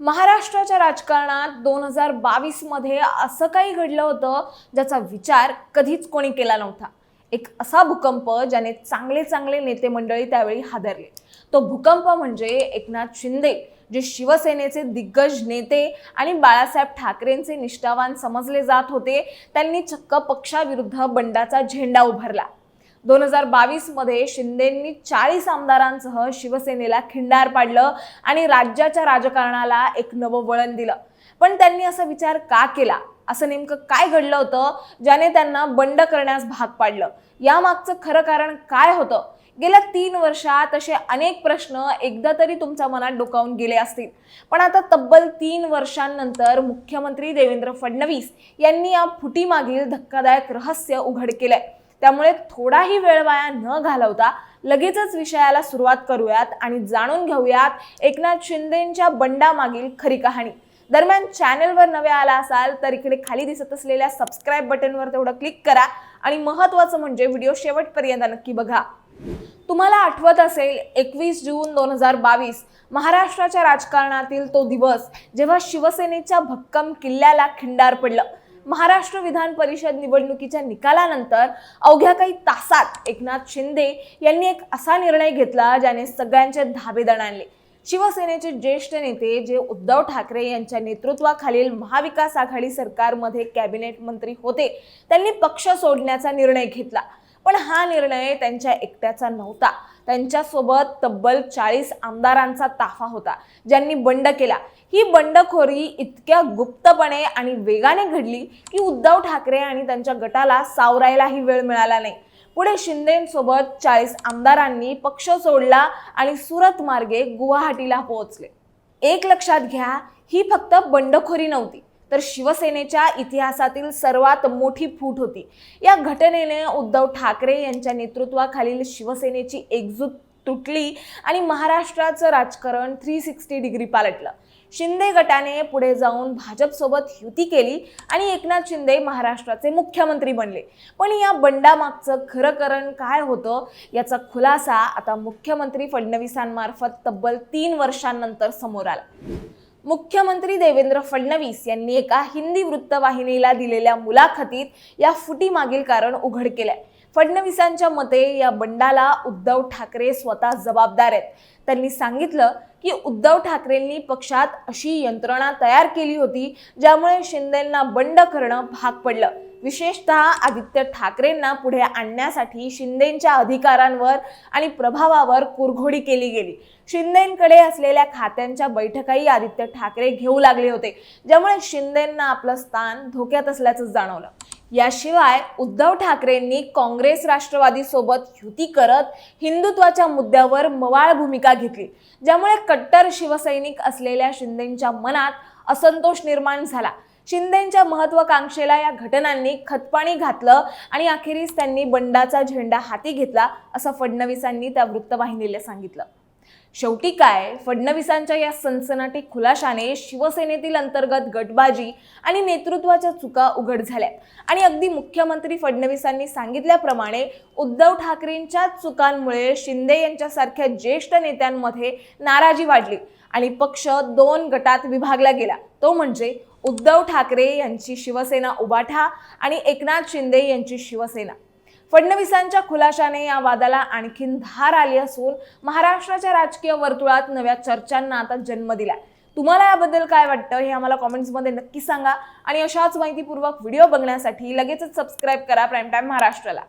महाराष्ट्राच्या राजकारणात दोन हजार बावीसमध्ये असं काही घडलं होतं ज्याचा विचार कधीच कोणी केला नव्हता. एक असा भूकंप ज्याने चांगले चांगले नेते मंडळी त्यावेळी हादरले. तो भूकंप म्हणजे एकनाथ शिंदे जे शिवसेनेचे दिग्गज नेते आणि बाळासाहेब ठाकरेंचे निष्ठावान समजले जात होते त्यांनी चक्क पक्षाविरुद्ध बंडाचा झेंडा उभारला. दोन हजार बावीसमध्ये शिंदेंनी चाळीस आमदारांसह शिवसेनेला खिंडार पाडलं आणि राज्याच्या राजकारणाला एक नवं वळण दिलं. पण त्यांनी असा विचार का केला? असं नेमकं काय घडलं होतं? ज्याने त्यांना बंड करण्यास भाग पाडलं. यामागचं खरं कारण काय होतं? गेल्या तीन वर्षात असे अनेक प्रश्न एकदा तरी तुमच्या मनात डोकावून गेले असतील. पण आता तब्बल तीन वर्षांनंतर मुख्यमंत्री देवेंद्र फडणवीस यांनी या फुटीमागील धक्कादायक रहस्य उघड केलंय. त्यामुळे थोडाही वेळ वाया न घालवता लगेचच विषयाला सुरुवात करूयात आणि जाणून घेऊयात एकनाथ शिंदेच्या बंडामागील खरी कहाणी. दरम्यान चॅनलवर नवे आला असाल तर इकडे खाली दिसत असलेल्या सबस्क्राईब बटनवर तेवढं क्लिक करा आणि महत्त्वाचं म्हणजे व्हिडिओ शेवटपर्यंत नक्की बघा. तुम्हाला आठवत असेल एकवीस जून दोन हजार बावीस महाराष्ट्राच्या राजकारणातील तो दिवस जेव्हा शिवसेनेच्या भक्कम किल्ल्याला खिंडार पडलं. महाराष्ट्र विधान परिषद निवडणुकीच्या निकालानंतर अवघ्या काही तासात एकनाथ शिंदे यांनी एक असा निर्णय घेतला ज्याने सगळ्यांचे धाबे आणले शिवसेनेचे ज्येष्ठ नेते जे उद्धव ठाकरे यांच्या नेतृत्वाखालील महाविकास आघाडी सरकारमध्ये कॅबिनेट मंत्री होते त्यांनी पक्ष सोडण्याचा निर्णय घेतला. पण हा निर्णय त्यांच्या एकट्याचा नव्हता. त्यांच्यासोबत तब्बल चाळीस आमदारांचा ताफा होता ज्यांनी बंड केला. ही बंडखोरी इतक्या गुप्तपणे आणि वेगाने घडली की उद्धव ठाकरे आणि त्यांच्या गटाला सावरायलाही वेळ मिळाला नाही. पुढे शिंदेसोबत चाळीस आमदारांनी पक्ष सोडला आणि सुरत मार्गे गुवाहाटीला पोहोचले. एक लक्षात घ्या ही फक्त बंडखोरी नव्हती. तर शिवसेनेच्या इतिहासातील सर्वात मोठी फूट होती. या घटनेने उद्धव ठाकरे यांच्या नेतृत्वाखालील शिवसेनेची एकजूट तुटली आणि महाराष्ट्राचं राजकारण थ्री सिक्स्टी डिग्री पालटलं. शिंदे गटाने पुढे जाऊन भाजपसोबत युती केली आणि एकनाथ शिंदे महाराष्ट्राचे मुख्यमंत्री बनले. पण या बंडामागचं खरं करण काय होतं याचा खुलासा आता मुख्यमंत्री फडणवीसांमार्फत तब्बल तीन वर्षांनंतर समोर आला. मुख्यमंत्री देवेंद्र फडणवीस यांनी एका हिंदी वृत्तवाहिनीला दिलेल्या मुलाखतीत या फुटीमागील कारण उघड केलंय. फडणवीसांच्या मते या बंडाला उद्धव ठाकरे स्वतः जबाबदार आहेत. त्यांनी सांगितलं की उद्धव ठाकरेंनी पक्षात अशी यंत्रणा तयार केली होती ज्यामुळे शिंदेंना बंड करणं भाग पडलं. विशेषतः आदित्य ठाकरेंना पुढे आणण्यासाठी शिंदेंच्या अधिकारांवर आणि प्रभावावर कुरघोडी केली गेली. शिंदेंकडे असलेल्या खात्यांच्या बैठकाही आदित्य ठाकरे घेऊ लागले होते. ज्यामुळे शिंदेंना आपलं स्थान धोक्यात असल्याचं जाणवलं. याशिवाय उद्धव ठाकरेंनी काँग्रेस राष्ट्रवादी सोबत युती करत हिंदुत्वाच्या मुद्द्यावर मवाळ भूमिका घेतली. ज्यामुळे कट्टर शिवसैनिक असलेल्या शिंदेंच्या मनात असंतोष निर्माण झाला. शिंदेंच्या महत्वाकांक्षेला या घटनांनी खतपाणी घातलं आणि अखेरीस त्यांनी बंडाचा झेंडा हाती घेतला असं फडणवीसांनी त्या वृत्तवाहिनीला सांगितलं. शेवटी काय? फडणवीसांच्या या सनसनाटी खुलाशाने शिवसेनेतील अंतर्गत गटबाजी आणि नेतृत्वाच्या चुका उघड झाल्यात. आणि अगदी मुख्यमंत्री फडणवीसांनी सांगितल्याप्रमाणे उद्धव ठाकरेंच्या चुकांमुळे शिंदे यांच्यासारख्या ज्येष्ठ नेत्यांमध्ये नाराजी वाढली आणि पक्ष दोन गटात विभागला गेला. तो म्हणजे उद्धव ठाकरे यांची शिवसेना उबाठा आणि एकनाथ शिंदे यांची शिवसेना. फडणवीसांच्या खुलाशाने या वादाला आणखीन धार आली असून महाराष्ट्राच्या राजकीय वर्तुळात नव्या चर्चांना आता जन्म दिला तुम्हाला याबद्दल काय वाटतं हे आम्हाला कॉमेंट्समध्ये नक्की सांगा आणि अशाच माहितीपूर्वक व्हिडिओ बघण्यासाठी लगेचच सबस्क्राईब करा प्राईम टाईम महाराष्ट्राला.